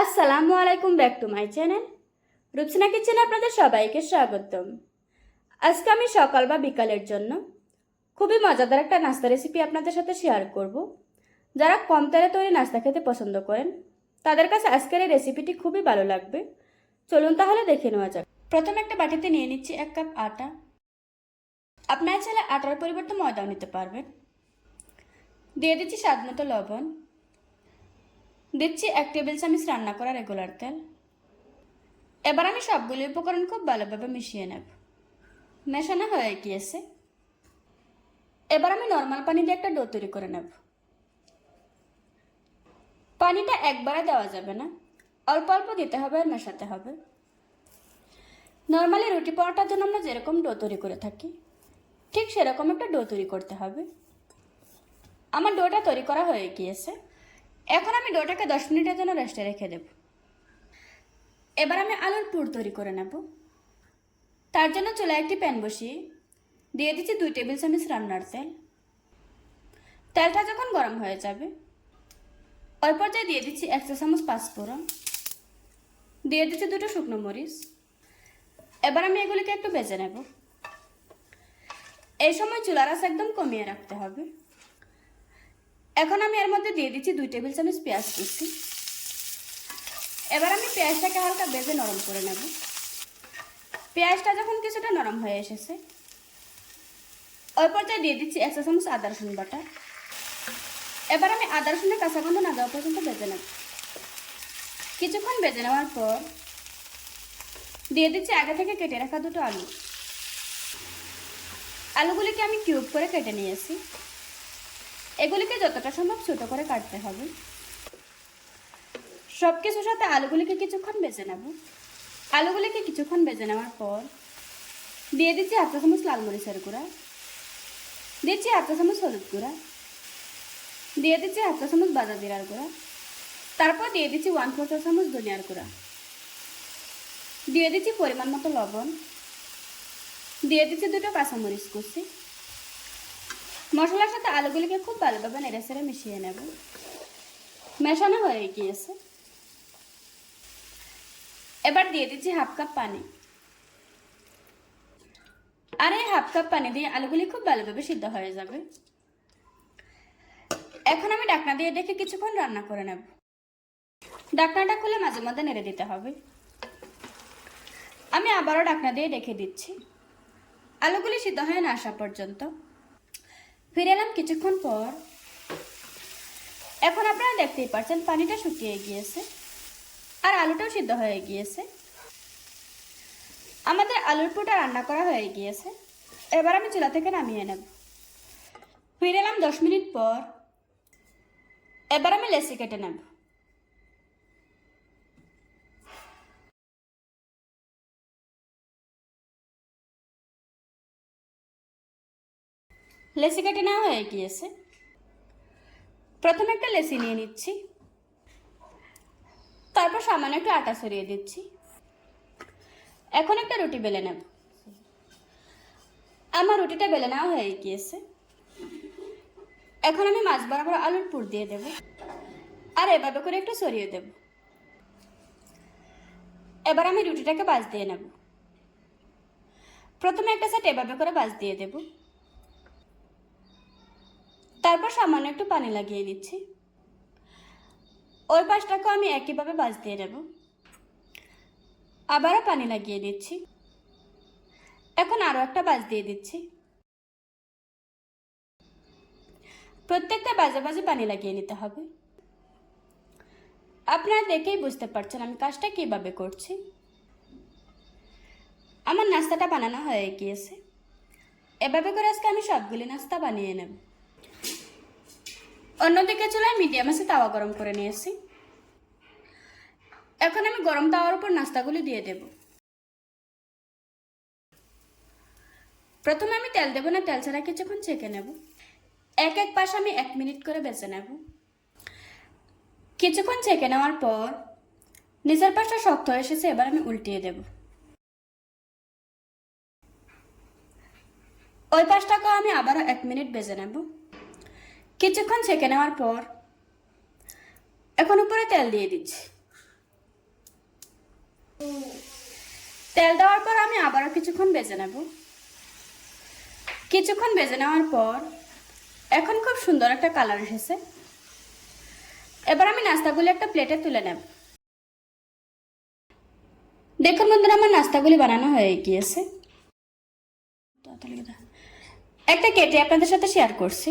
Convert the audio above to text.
আসসালামু আলাইকুম, back to my channel. রূপসিনা কিচেনে আপনাদের সবাইকে স্বাগতম। আজকে আমি সকাল বা বিকালের জন্য খুবই মজাদার একটা নাস্তা রেসিপি আপনাদের সাথে শেয়ার করব। যারা কম তেলে তৈরি নাস্তা খেতে পছন্দ করেন, তাদের কাছে আজকের এই রেসিপিটি খুবই ভালো লাগবে। চলুন তাহলে দেখে নেওয়া যাক। প্রথমে একটা বাটিতে নিয়ে নিচ্ছি এক কাপ আটা। আপনার ছেলে আটার পরিবর্তে ময়দাও নিতে পারবেন। দিয়ে দিচ্ছি স্বাদ মতো লবণ। দিচ্ছি এক টেবিল চামচ রান্না করা রেগুলার তেল। এবার আমি সবগুলি উপকরণ খুব ভালোভাবে মিশিয়ে নেব। মেশানো হয়ে গিয়েছে। এবার আমি নর্মাল পানি দিয়ে একটা ডো তৈরি করে নেব। পানিটা একবারে দেওয়া যাবে না। অল্প অল্প দিতে হবে আর মেশাতে হবে। নর্মালি রুটি পরোটার জন্য আমরা যেরকম ডো তৈরি করে থাকি, ঠিক সেরকম একটা ডো তৈরি করতে হবে। আমার ডোটা তৈরি করা হয়ে গিয়েছে। এখন আমি ডোটাকে দশ মিনিটের জন্য রেস্টে রেখে দেব। এবার আমি আলুর পুর তৈরি করে নেব। তার জন্য চলে একটি প্যান বসিয়ে দিয়ে দিচ্ছি দুই টেবিল চামচ রান্নার তেল। তেলটা যখন গরম হয়ে যাবে, ওই পর্যায়ে দিয়ে দিচ্ছি এক চা চামচ পাঁচফোড়ন। দিয়ে দিচ্ছি দুটো শুকনো মরিচ। এবার আমি এগুলিকে একটু বেজে নেব। এই সময় চুলার আঁচ একদম কমিয়ে রাখতে হবে। এখন আমি এর মধ্যে দিয়ে দিচ্ছি দুই টেবিল চামচ পেঁয়াজ কুচি। এবার আমি পেঁয়াজটাকে হালকা বেজে নরম করে নেব। পেঁয়াজটা যখন কিছুটা নরম হয়ে এসেছে, ওই পর্যায়ে দিয়ে দিচ্ছি একশো চামচ আদা রসুন বাটা। এবার আমি আদা রসুনের কাঁচা গন্ধ না দেওয়া পর্যন্ত বেজে নেব। কিছুক্ষণ বেজে নেওয়ার পর দিয়ে দিচ্ছি আগে থেকে কেটে রাখা দুটো আলু। আলুগুলিকে আমি কিউব করে কেটে নিয়েছি। এগুলিকে যতটা সম্ভব ছোটো করে কাটতে হবে। সব কিছুর সাথে আলুগুলিকে কিছুক্ষণ বেজে নেব। আলুগুলিকে কিছুক্ষণ বেজে নেওয়ার পর দিয়ে দিচ্ছি হাফ চা চামচ লাল মরিচের গুঁড়া। দিচ্ছি হাফ চা চামচ হলুদ গুঁড়া। দিয়ে দিচ্ছি হাফ চা চামচ বাজা জিরার গুঁড়া। তারপর দিয়ে দিচ্ছি ওয়ান ফোর চা চামচ ধনিয়ার গুঁড়া। দিয়ে দিচ্ছি পরিমাণ মতো লবণ। দিয়ে দিচ্ছি দুটো কাঁচামরিচ কুচি। মশলার সাথে আলুগুলিকে খুব ভালোভাবে নেড়ে সেড়ে মিশিয়ে নেব। মেশানো হয়ে গিয়েছে। এবার দিয়ে দিচ্ছি হাফ কাপ পানি। আর এই হাফ কাপ পানি দিয়ে আলুগুলি খুব ভালোভাবে সিদ্ধ হয়ে যাবে। এখন আমি ডাকনা দিয়ে ডেকে কিছুক্ষণ রান্না করে নেব। ডাকনাটা খুলে মাঝে মধ্যে নেড়ে দিতে হবে। আমি আবারও ডাকনা দিয়ে ডেকে দিচ্ছি। আলুগুলি সিদ্ধ হয়ে না আসা পর্যন্ত। ফিরে এলাম কিছুক্ষণ পর। এখন আপনারা দেখতেই পারছেন পানিটা শুকিয়ে গিয়েছে আর আলুটাও সিদ্ধ হয়ে গিয়েছে। আমাদের আলুর পুটা রান্না করা হয়ে গিয়েছে। এবার আমি চুলা থেকে নামিয়ে নেব। ফিরে এলাম দশ মিনিট পর। এবার আমি লেসি কেটে নেব। লেসি কেটে নেওয়া হয়ে গিয়েছে। প্রথমে একটা লেসি নিয়ে নিচ্ছি। তারপর সামান্য একটু আটা সরিয়ে দিচ্ছি। এখন একটা রুটি বেলে নেব। আমার রুটিটা বেলে নেওয়া হয়ে গিয়েছে। এখন আমি মাছ বরাবর আলুর পুর দিয়ে দেব। আর এভাবে করে একটু সরিয়ে দেব। এবার আমি রুটিটাকে বাজ দিয়ে নেব। প্রথমে একটা সেট এভাবে করে বাজ দিয়ে দেবো। তারপর সামান্য একটু পানি লাগিয়ে দিচ্ছি ওই পাশটাকেও আমি একইভাবে বাজ দিয়ে নেব। আবারও পানি লাগিয়ে দিচ্ছি এখন আরও একটা বাজ দিয়ে দিচ্ছি। প্রত্যেকটা বাজে বাজে পানি লাগিয়ে নিতে হবে। আপনারা দেখেই বুঝতে পারছেন আমি কাজটা কীভাবে করছি। আমার নাস্তাটা বানানো হয়ে গিয়েছে। এভাবে করে আজকে আমি সবগুলি নাস্তা বানিয়ে নেব। অন্যদিকে চুলায় মিডিয়াম আছে, তাওয়া গরম করে নিয়েছি এখন আমি গরম তাওয়ার উপর নাস্তাগুলি দিয়ে দেব। প্রথমে আমি তেল দেবো না, তেল ছাড়া কিছুক্ষণ ছেঁকে নেব। এক এক পাশ আমি এক মিনিট করে বেছে নেব। কিছুক্ষণ ছেঁকে নেওয়ার পর নিচের পাশটা শক্ত হয়ে এসেছে, এবার আমি উল্টিয়ে দেব। ওই পাশটাকেও আমি আবারও এক মিনিট বেজে নেব। কিছুক্ষণ ছেঁকে নেওয়ার পর এখন উপরে তেল দিয়ে দিচ্ছি। তেল দেওয়ার পর আমি আবারও কিছুক্ষণ বেজে নেব। কিছুক্ষণ বেজে নেওয়ার পর এখন খুব সুন্দর একটা কালার এসেছে। এবার আমি নাস্তাগুলি একটা প্লেটে তুলে নেব। দেখুন বন্ধুরা, আমার নাস্তাগুলি বানানো হয়ে গিয়েছে। একটা কেটে আপনাদের সাথে শেয়ার করছি।